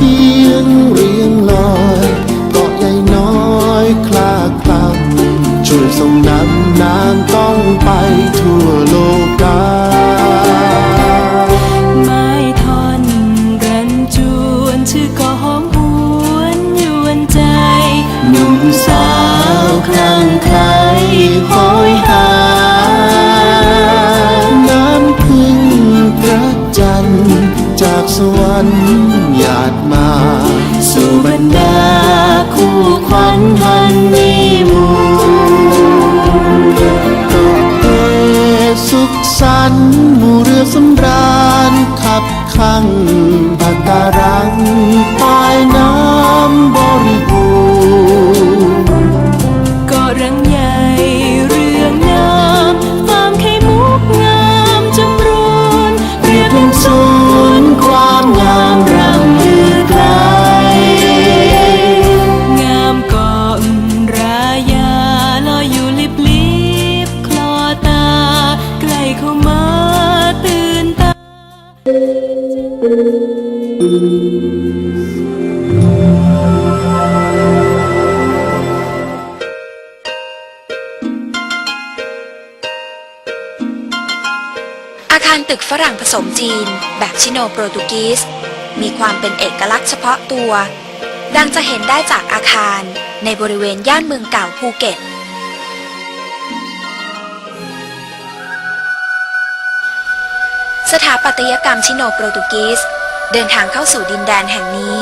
He สันหมู่เรือสำราญขับขัง อาคารตึกฝรั่งผสมจีน แบบชิโนโปรตุกีสมีความเป็นเอกลักษณ์เฉพาะตัว ดังจะเห็นได้จากอาคารในบริเวณย่านเมืองเก่าภูเก็ต สถาปัตยกรรมชิโนโปรตุกีส เดินทางเข้าสู่ดินแดนแห่งนี้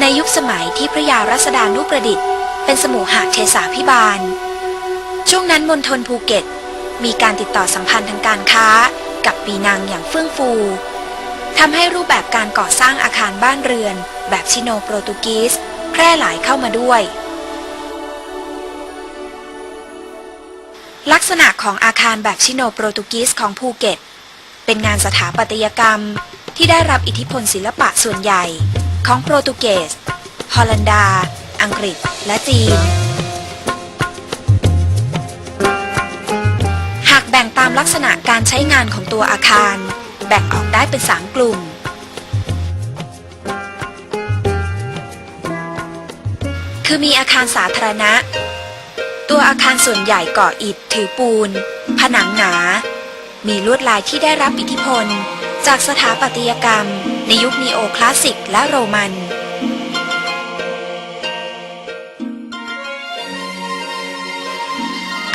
ในยุคสมัยที่พระยารัศดานุประดิษฐ์ เป็นสมุหะเทสาพิบาล ช่วงนั้นมณฑลภูเก็ต มีการติดต่อสัมพันธ์ทางการค้ากับปีนังอย่างเฟื่องฟูทำให้รูปแบบการก่อสร้างอาคารบ้านเรือน แบบชิโนโปรตุกีสแพร่หลายเข้ามาด้วย ลักษณะของอาคารแบบชิโนโปรตุกีสของภูเก็ต เป็นงานสถาปัตยกรรม ที่ได้รับอิทธิพลศิลปะส่วนใหญ่ ของโปรตุเกส ฮอลันดา อังกฤษ และจีน หากแบ่งตามลักษณะการใช้งานของตัวอาคาร แบ่งออกได้เป็น 3 กลุ่ม คือมีอาคารสาธารณะ ตัวอาคารส่วนใหญ่ก่ออิฐถือปูน ผนังหนา มีลวดลายที่ได้รับอิทธิพล จากสถาปัตยกรรม ในยุคนีโอคลาสสิกและโรมัน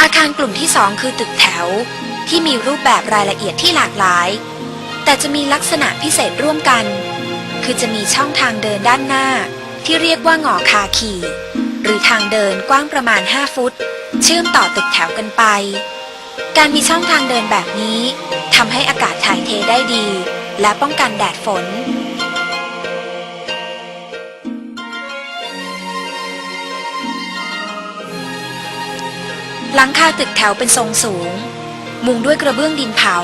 อาคารกลุ่มที่2คือตึกแถว ที่มีรูปแบบรายละเอียดที่หลากหลาย แต่จะมีลักษณะพิเศษร่วมกัน คือจะมีช่องทางเดินด้านหน้า ที่เรียกว่าหงอคาขี่ หรือทางเดินกว้างประมาณ 5 ฟุต เชื่อมต่อตึกแถวกันไป การมีช่องทางเดินแบบนี้ ทำให้อากาศถ่ายเทได้ดี และป้องกันแดดฝน หลังคาตึกแถวเป็นทรงสูง มุงด้วยกระเบื้องดินเผา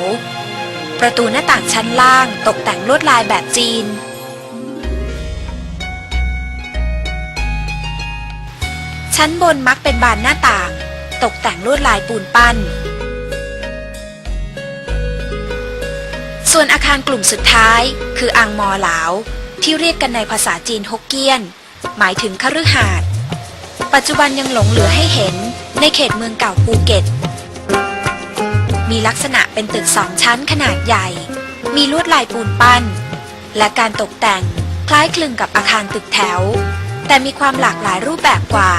ประตูหน้าต่างชั้นล่างตกแต่งลวดลายแบบจีน ชั้นบนมักเป็นบานหน้าต่าง ตกแต่งลวดลายปูนปั้น ส่วนอาคารกลุ่มสุดท้าย คืออังมอหลาว ที่เรียกกันในภาษาจีนฮกเกี้ยน หมายถึงคฤหาสน์ปัจจุบันยังหลงเหลือให้เห็นในเขตเมืองเก่าภูเก็ต มีลักษณะเป็นตึกสองชั้นขนาดใหญ่ มีลวดลายปูนปั้น และการตกแต่งคล้ายคลึงกับอาคารตึกแถว แต่มีความหลากหลายรูปแบบกว่า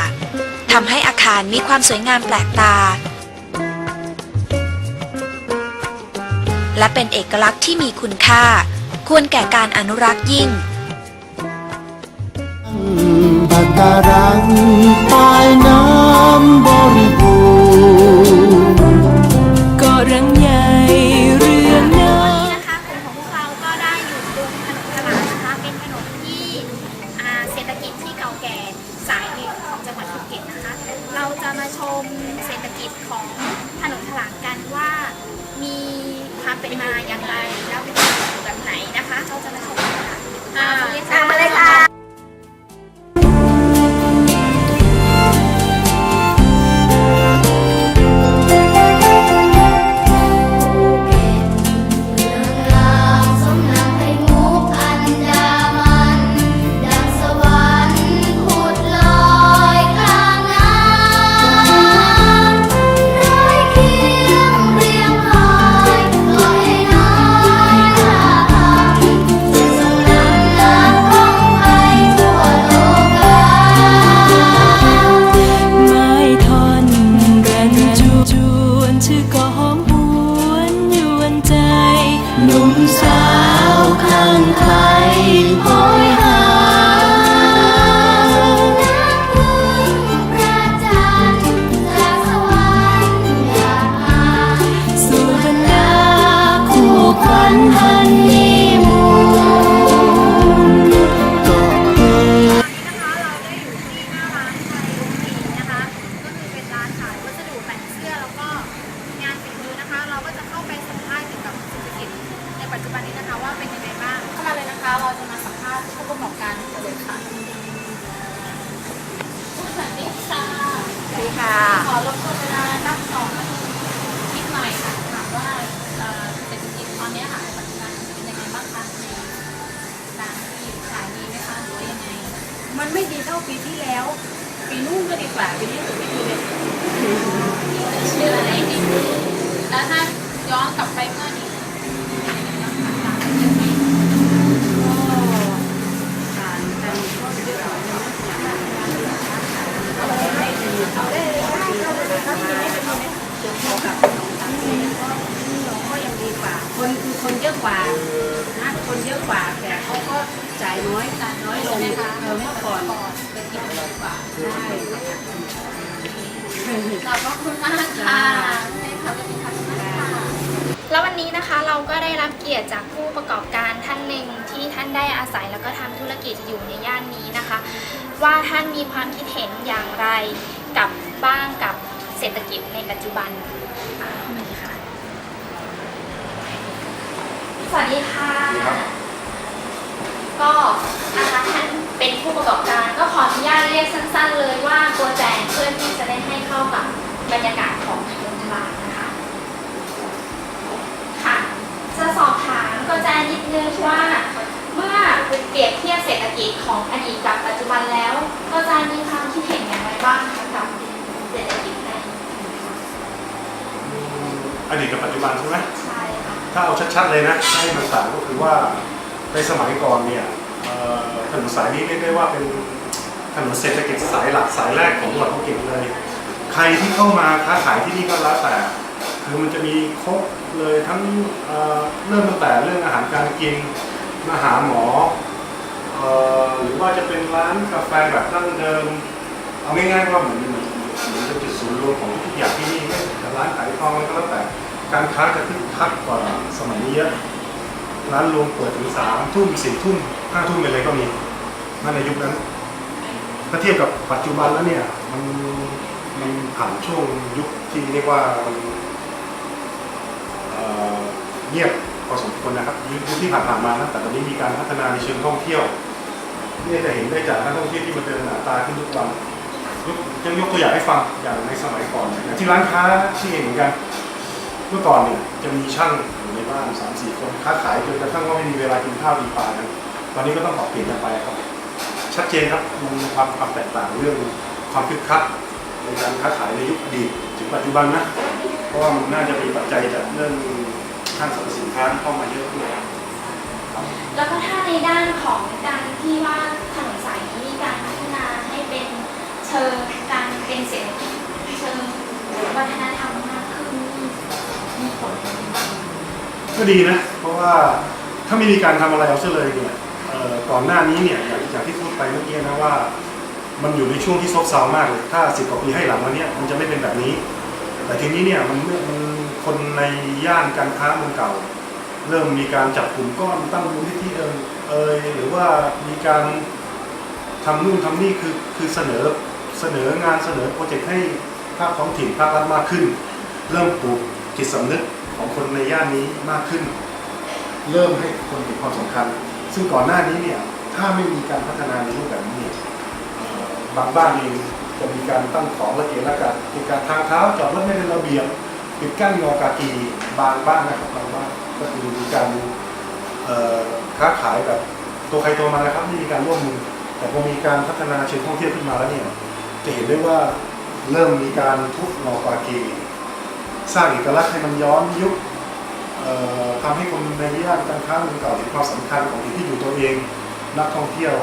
ทำให้อาคารมีความสวยงามแปลกตา และเป็นเอกลักษณ์ที่มีคุณค่า ควรแก่การอนุรักษ์ยิ่งปะการังใต้น้ำบริบูรณ์ มันไม่ดีเท่าปีที่แล้ว ปีนู้นก็ดีกว่าปีนี้ถือไม่ดีเลยเชื่ออะไรดีแล้วถ้าย้อนกลับไปเมื่อนี้คนคือคนเยอะกว่านะคนเยอะกว่าแต่เขาก็ จ่ายน้อยน้อยลงเออเมื่อก่อนใช่ขอบพระคุณมากค่ะแล้ววันนี้นะคะเราก็ได้รับเกียรติจากผู้ประกอบการท่านหนึ่งที่ท่านได้อาศัยแล้วก็ทำธุรกิจอยู่ในย่านนี้นะคะ ว่าท่านมีความคิดเห็นอย่างไรกับบ้างกับเศรษฐกิจในปัจจุบันอ่าสวัสดีค่ะสวัสดีค่ะ ก็นะคะท่านเป็นผู้ประกอบการก็ขออนุญาตเรียกสั้น ๆ เลยว่าตัวแจงเพื่อที่จะได้ให้เข้ากับบรรยากาศของถนนตลาดนะคะค่ะจะสอบถามตัวแจงนิดนึงว่าเมื่อเปรียบเทียบเศรษฐกิจของอดีตกับปัจจุบันแล้วตัวแจงมีความคิดเห็นอย่างไรบ้างคะกับเศรษฐกิจในอดีตกับปัจจุบันใช่ไหมใช่ค่ะถ้าเอาชัดๆเลยนะให้มันต่างก็คือว่า ในสมัยก่อนเนี่ยถนนสายนี้เรียกได้ว่าเป็นถนนเศรษฐกิจสายหลักสายแรกของจังหวัดภูเก็ตเลย ใครที่เข้ามาค้าขายที่นี่ก็แล้วแต่ คือมันจะมีครบเลยทั้งเเริ่มตั้งแต่เรื่องอาหารการกินมาหาหมออหรือว่าจะเป็นร้านกาแฟแบบดั้งเดิม เอาง่ายๆว่าเหมือนเหมือนเหมือนเป็นจุดศูนย์รวมของทุกอย่างที่นี่ไม่ว่ร้านขายทองก็แล้วแต่การค้าจะคึกคักกว่าสมัยนี้เยอะ ร้านรวมเปิดถึงสามทุ่มสี่ทุ่มห้าทุ่มไปเลยก็มีนั่นในยุคนั้นถ้าเทียบกับปัจจุบันแล้วเนี่ยมันมันผ่านช่วงยุคที่เรียกว่ามันเงียบพอสมควรนะครับยุคที่ผ่านมานะแต่ตอนนี้มีการพัฒนาในเชิงท่องเที่ยวเนี่ยจะเห็นได้จากนักท่องเที่ยวที่มาเดินหนาตาขึ้นทุกวันยกยังยกตัวอย่างให้ฟังอย่างในสมัยก่อนอย่างที่ร้านค้าที่เห็นเหมือนกัน เมื่อก่อนเนี่ยจะมีช่าง อยู่ในบ้านสามสี่คนค้าขายจนกระทั่งว่าไม่มีเวลากินข้าวกินปลากันตอนนี้ก็ต้องปรับเปลี่ยนกันไปครับ ชัดเจนครับมันมีความความแตกต่างเรื่องความคึกคักในการค้าขายในยุคอดีตถึงปัจจุบันนะเพราะว่ามันน่าจะมีปัจจัยจากเรื่องห้างสรรพสินค้าเข้ามาเยอะด้วยครับแล้วก็ถ้าในด้านของการที่ว่าถนนสายนี้มีการพัฒนาให้เป็นเชิงการเป็นเศรษฐกิจเชิงวัฒนธรรมมากขึ้นมีผล ก็ดีนะ เพราะว่าถ้าไม่มีการทำอะไรเอาซะเลยเนี่ยเอ่อก่อนหน้านี้เนี่ยอย่างอย่างที่พูดไปเมื่อกี้นะว่า มันอยู่ในช่วงที่ซบเซามากเลยถ้าสิบกว่าปีให้หลังมาเนี่ยมันจะไม่เป็นแบบนี้ แต่ทีนี้เนี่ยมันมันคนในย่านการค้าเมืองเก่า เริ่มมีการจับกลุ่มก้อนตั้งมูลนิธิเอยเอยหรือว่ามีการทำนู่นทำนี่คือคือเสนอเสนองานเสนอโปรเจกต์ให้ภาคท้องถิ่นภาครัฐมากขึ้น เริ่มปลูกจิตสำนึก ของคนในย่านนี้มากขึ้น เริ่มให้คนเห็นความสำคัญ ซึ่งก่อนหน้านี้เนี่ยถ้าไม่มีการพัฒนาในรูปแบบนี้บางบ้านเองจะมีการตั้งของระเกะระกะมีการทางเท้าจอดรถไม่เป็นระเบียบปิดกั้นงอกากีบางบ้านนะครับบางบ้านก็คือมีการค้าขายแบบตัวใครตัวมันนะครับไม่มีการร่วมมือแต่พอมีการพัฒนาเชิงท่องเที่ยวขึ้นมาแล้วเนี่ยจะเห็นได้ว่าเริ่มมีการทุบงอกากี สร้างเอกลักษณ์ให้มันย้อนยุคเอ่อทำให้คนในย่านการค้าเมืองเก่าเห็นความสำคัญของที่อยู่ตัวเอง นักท่องเที่ยว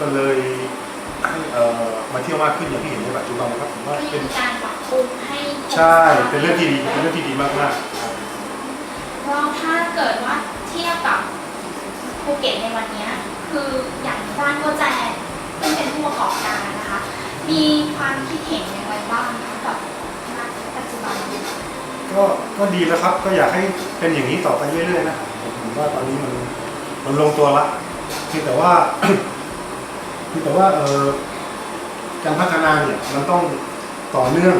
ก็เลยให้เอ่อมาเที่ยวมากขึ้นอย่างที่เห็นในปัจจุบันนะครับผมว่าก็เป็นมีการปรับปรุงให้ใช่เป็นเรื่องที่ดีเป็นเรื่องที่ดีมากเพราะถ้าเกิดว่าเทียบกับภูเก็ตในวันเนี้ยคืออย่างด้านโกแจซึ่งเป็นผู้ประกอบการนะคะ มีความคิดเห็นอย่างไรบ้างคะกับณปัจจุบันๆ ก็ก็ดีแล้วครับก็อยากให้เป็นอย่างนี้ต่อไปเรื่อยๆนะผมว่าตอนนี้มันมันลงตัวละเพียงแต่ว่าเพียงแต่ว่าเออการพัฒนาเนี่ยมันต้องต่อเนื่อง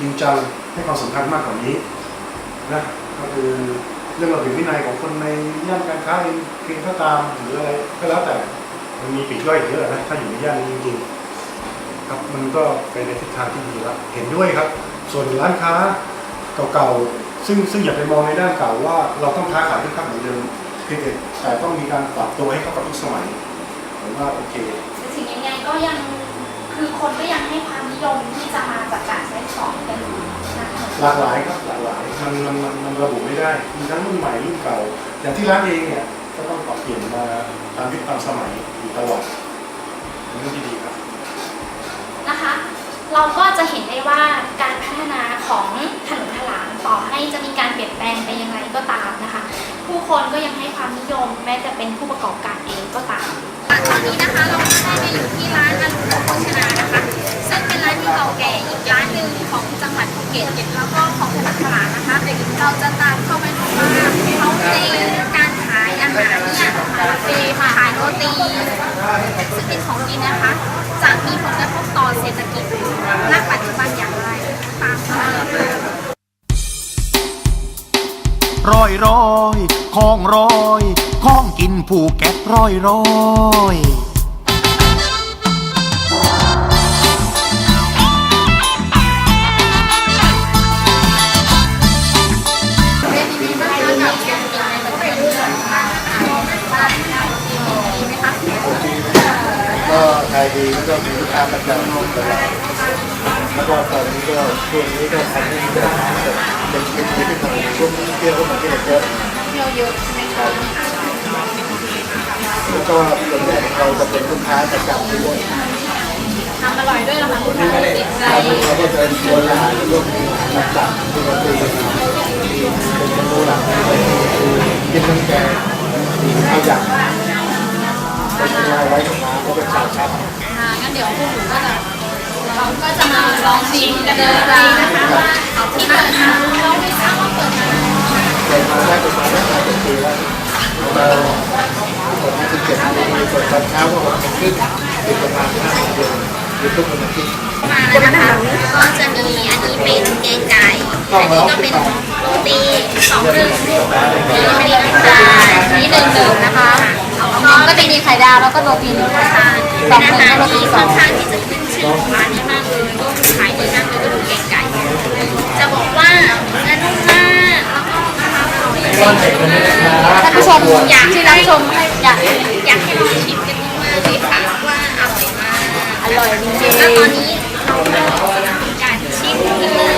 จริงจังให้ความสำคัญมากกว่านี้นะก็คือเรื่องระเบียบวินัยของคนในย่านการค้าเองเพียงก็ตามหรืออะไรก็แล้วแต่มันมีปีกย่อยเยอะนะถ้าอยู่ในย่านนี้จริงๆครับมันก็ไปในทิศทางที่ดีแล้วเห็นด้วยครับ ส่วนร้านค้า เก่าๆ ซึ่งซึ่งอย่าไปมองในด้านเก่าว่าเราต้องค้าขายด้วยครับเหมือนเดิมเพียงแต่แต่ต้องมีการปรับตัวให้เข้ากับยุคสมัยผมว่าโอเคแต่ถึงยังไงก็ยังคคือคนก็ยังให้ความนิยมที่จะมาจับจ่ายใช้สอยกันอยู่นะคะหลากหลายครับหลากหลายมันมันมันมันระบุไม่ได้มีทั้งรุ่นใหม่รุ่นเก่า อย่างที่ร้านเองเนี่ยก็ต้องปรับเปลี่ยนมาตามยุคตามสมัยอยู่ตลอดเป็นเรื่องที่ดีครับนะคะ เราก็จะเห็นได้ว่าการพัฒนาของถนนทลาง ต่อให้จะมีการเปลี่ยนแปลงไปยังไงก็ตามนะคะ ผู้คนก็ยังให้ความนิยมแม้แต่เป็นผู้ประกอบการเองก็ตามตอนนี้นะคะเราได้มาอยู่ที่ร้านอรุณโภชนานะคะ ซึ่งเป็นร้านที่เก่าแก่อีกร้านหนึ่งของจังหวัดภูเก็ตแล้วก็ของถนนทลางนะคะเราจะตามเข้าไปดูว่าเขาในการขายอาหารเนี่ยเป็นขายโรตีซึ่งเป็นของกินนะคะ จะมีผลกระทบต่อเศรษฐกิจณปัจจุบันอย่างไรตามเข้ามาเลยค่ะ ร้อยร้อยของร้อยของกินผูแก็ตร้อยร้อยก็ขายดีก็มีลูกค้าประจำตลอด แล้วก็ตอนนี้ก็ช่วงนี้ก็ทำให้เกิดเป็นเป็นที่ที่ของช่วงเที่ยวก็มือนที่ยวเยอะเที่ยวเยอะใช่ไหมครับแล้วก็ส่วนใหญ่เราจะเป็นลูกค้าประจำด้วยทำอร่อยด้วยเหรอคะคุณแม่ติดใจเราก็จะชวนอาหารพวมกต่างๆที่เราตีเป็นเมนูหลักกินน้ำแกงข้าวยำเป็นเวลาไว้ของร้านก็เป็นชาชักงั้นเดี๋ยวพวกหนูก็จะ เราก็จะมาลองชิมกันเลยนะคะว่าที่เปิดมาเราไม่ทราบว่าเปิดมาเปิดมาได้ประมาณได้หลายปีแล้วเราเปิดมาสิบเจ็ดปีเปิดตอนเช้าก็หกโมงครึ่งปิดประมาณห้าโมงเย็นหยุดทุกวันอาทิตย์มาแล้วนะคะก็จะมีอันนี้เป็นแกงไก่อันนี้ก็เป็นโรตีสองหนึ่งอันนี้เป็นไก่อันนี้หนึ่งหนึ่งนะคะก็จะมีไข่ดาวแล้วก็โรตีหนึ่งค่ะเป็นอาหารที่ค่อนข้างที่จะ ชื่อของร้านนี้มากเลยก็คือขายดีมากเลยก็คือแกงไก่ จะบอกว่าเนื้อนุ่มมากแล้วก็ราคาอร่อยท่านผู้ชมอยากที่รับชมอยากอยากให้ลองชิมกันมากเลยค่ะว่าอร่อยมากอร่อยจริงๆแล้วตอนนี้เราก็มีการชิมกันเลย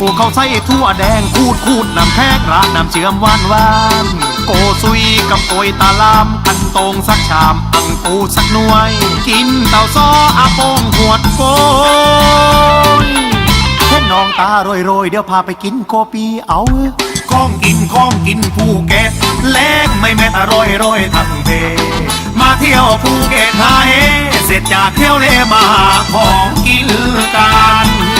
ผูเขาใส่ทั่วแดงคูดคูดน้ำแพกระน้ำเชื่อมหวานหวานโกซุยกับโกยตาลามอันโตงสักชามอังปูสักหน่วย กินเต่าซออาโปงหวดโกยเห็นน้องตาโรยโรยเดี๋ยวพาไปกินโกปีเอาข้องกินข้องกินภูเก็ตแลกไม่แม้อร่อยโรยทั้งเพมาเที่ยวภูเก็ตหาเฮเสร็จจากเที่ยวเลมาหาของกินกัน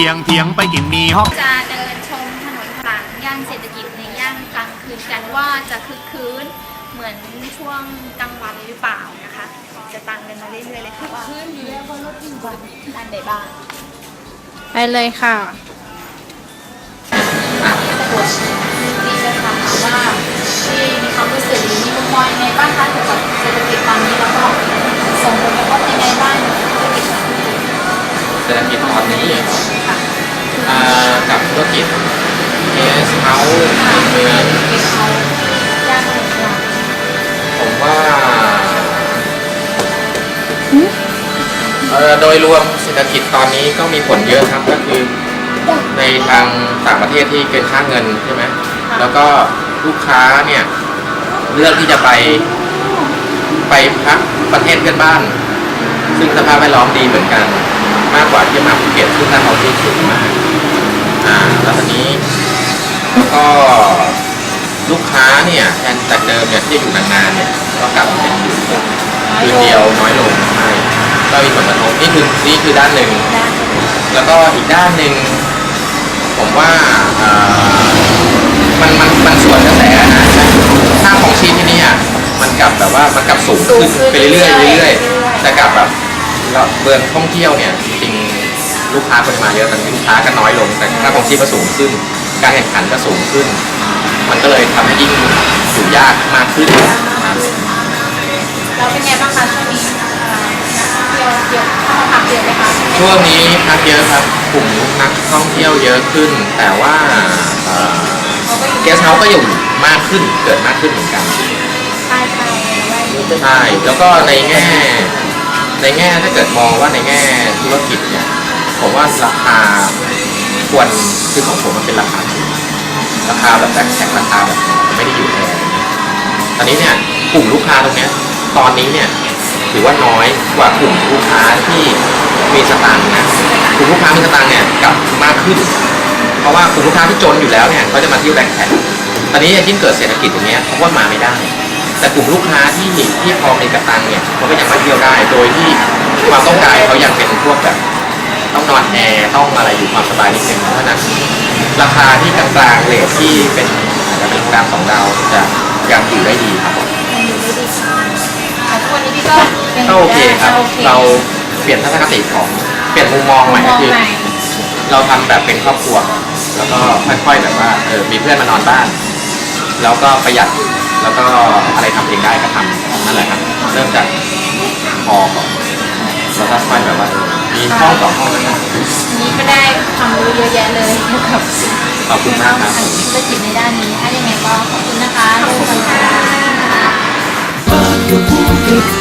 เที่ยงเที่ยงไปกินหมีฮอก จะเดินชมถนนหลังย่านเศรษฐกิจในย่านกลางคืนกันว่าจะคึกคืนเหมือนช่วงกลางวันหรือเปล่านะคะ จะตามกันมาเรื่อยๆเลยค่ะว่าคืนนี้บนรถอีวันด้านใดบ้างไปเลยค่ะมีจะถามว่าที่มีความรู้สึกหรือมีมุมมองยังไงบ้างคะเกี่ยวกับเศรษฐกิจตอนนี้แล้วก็ส่งผลกระทบยังไงบ้างเศรษฐกิจของเศรษฐกิจตอนนี้อ่า กับธุรกิจเกสเฮาส์เมืองเก็บเอาย่านผมว่าเอ่อโดยรวมเศรษฐกิจตอนนี้ก็มีผลเยอะครับก็คือในทางต่างประเทศที่เกินค่าเงินใช่ไหมแล้วก็ลูกค้าเนี่ยเลือกที่จะไปไปพักประเทศเพื่อนบ้าน ซึ่งสภาพแวดล้อมดีเหมือนกัน มากกว่าที่จะมาภูเก็ตซึ่งค่าของชีพสูงมากอ่าแล้วทีนี้ก็ลูกค้าเนี่ยแทนจากเดิมเนี่ยที่อยู่นานๆเนี่ยก็กลับมาเป็นอยู่คืนเดียวน้อยลงใช่ก็มีผลกระทบนี่คือนี่คือด้านหนึ่ง แล้วก็อีกด้านหนึ่งผมว่าอ่อมันมันมันส่วนกระแสนะค่าของชีพที่เนี่ยมันกลับแบบว่ามันกลับสูงขึ้นไปเรื่อยๆเรื่อยๆแต่กลับแบบเราเมืองท่องเที่ยวเนี่ย ลูกค้าปริมาณเยอะแต่ลูกค้าก็น้อยลง แต่ค่าของชีพก็สูงขึ้น การแข่งขันก็สูงขึ้น มันก็เลยทำให้ยิ่งอยู่ยากมากขึ้น เราเป็นไงบ้างคะช่วงนี้เอ่อนักท่องเที่ยวเยอะเข้ามาพักเยอะไหมคะช่วงนี้พักเยอะครับกลุ่มนักท่องเที่ยวเยอะขึ้น แต่ว่าเกสเฮาก็อยู่มากขึ้นเกิดมากขึ้นเหมือนกันใช่ใช่ว่าอยู่ใช่ แล้วก็ในแง่ ในแง่ถ้าเกิดมองว่าในแง่ธุรกิจเนี่ย ผมว่าราคาควรคือของผมมันเป็นราคาถูกราคาแบบแบ็คแท็กราคาแบบไม่ได้อยู่แพงตอนนี้เนี่ยกลุ่มลูกค้าตรงเนี้ยตอนนี้เนี่ยถือว่าน้อยกว่ากลุ่มลูกค้าที่มีสตางค์นะกลุ่มลูกค้ามีสตางค์เนี่ยกลับมากขึ้น เพราะว่ากลุ่มลูกค้าที่จนอยู่แล้วเนี่ยเขาจะมาเที่ยวแบ็คแท็กตอนนี้ยิ่งเกิดเศรษฐกิจอย่างเงี้ยเขาว่ามาไม่ได้ แต่กลุ่มลูกค้าที่ที่พอมีกระตังเนี่ยเขาก็ยังมาเที่ยวได้ โดยที่ความต้องการเขายังเป็นพวกแบบ ต้องนอนแอร์ต้องอะไรอยู่ความสบายนิดนึงเพราะฉะนั้นราคาที่กลางๆเลทที่เป็นอาจจะเป็นโรงแรมสองดาวจะยังอยู่ได้ดีครับผมแต่ทุกวันนี้พี่ก็ยังก็โอเคครับ โอเคเราเปลี่ยนทัศนคติของเปลี่ยนมุมมองใหม่มก็องคือใหม่เราทำแบบเป็นครอบครัว แล้วก็ค่อยๆแบบว่าเออมีเพื่อนมานอนบ้าน แล้วก็ประหยัดแล้วก็อะไรทำเองได้ก็ทำนั่นแหละครับ เริ่มจากพอก่อนแล้วก็ค่อยแบบว่าเออ มีห้องสองห้องนะครับวันนี้ก็ได้ความรู้เยอะแยะเลยเกี่ยวกับขอบคุณมากครับ ธุรกิจในด้านนี้ถ้ายังไงก็ขอบคุณนะคะขอบคุณค่ะภู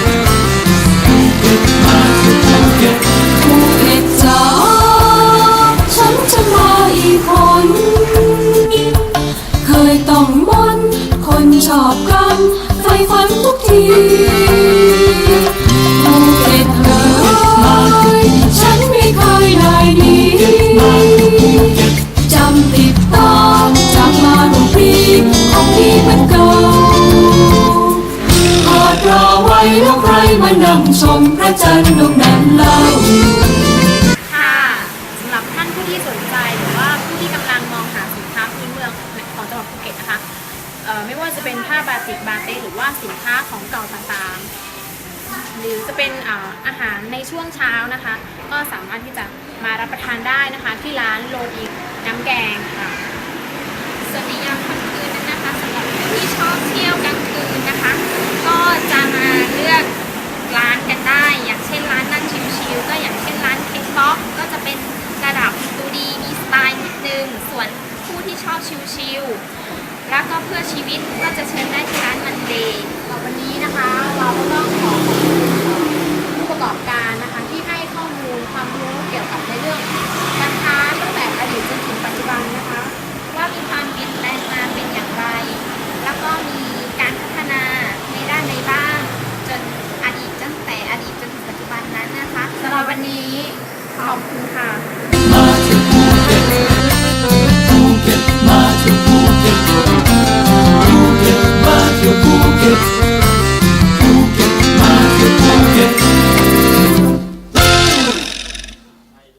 มานั่งชมพระจันทร์ดวงนั้นเล่า ค่ะสำหรับท่านผู้ที่สนใจหรือว่าผู้ที่กำลังมองหาสินค้าพื้นเมืองของจังหวัดภูเก็ตนะคะเอ่อไม่ว่าจะเป็นผ้าบาติกบาเต้หรือว่าสินค้าของเก่าต่างๆ หรือจะเป็นอ่าอาหารในช่วงเช้านะคะ ก็สามารถที่จะมารับประทานได้นะคะ ที่ร้านโลอีกน้ำแกงค่ะ ส่วนในยามค่ำคืนนั้นนะคะสำหรับผู้ที่ชอบเที่ยวกลางคืนนะคะ ก็จะมาเลือก ร้านกันได้ อย่างเช่นร้านนั่งชิลๆก็อย่างเช่นร้านเค้กบ็อกก็จะเป็นระดับดูดีมีสไตล์นิดนึง ส่วนผู้ที่ชอบชิลๆแล้วก็เพื่อชีวิตก็จะเชิญได้ที่ร้านมันเดย์วัน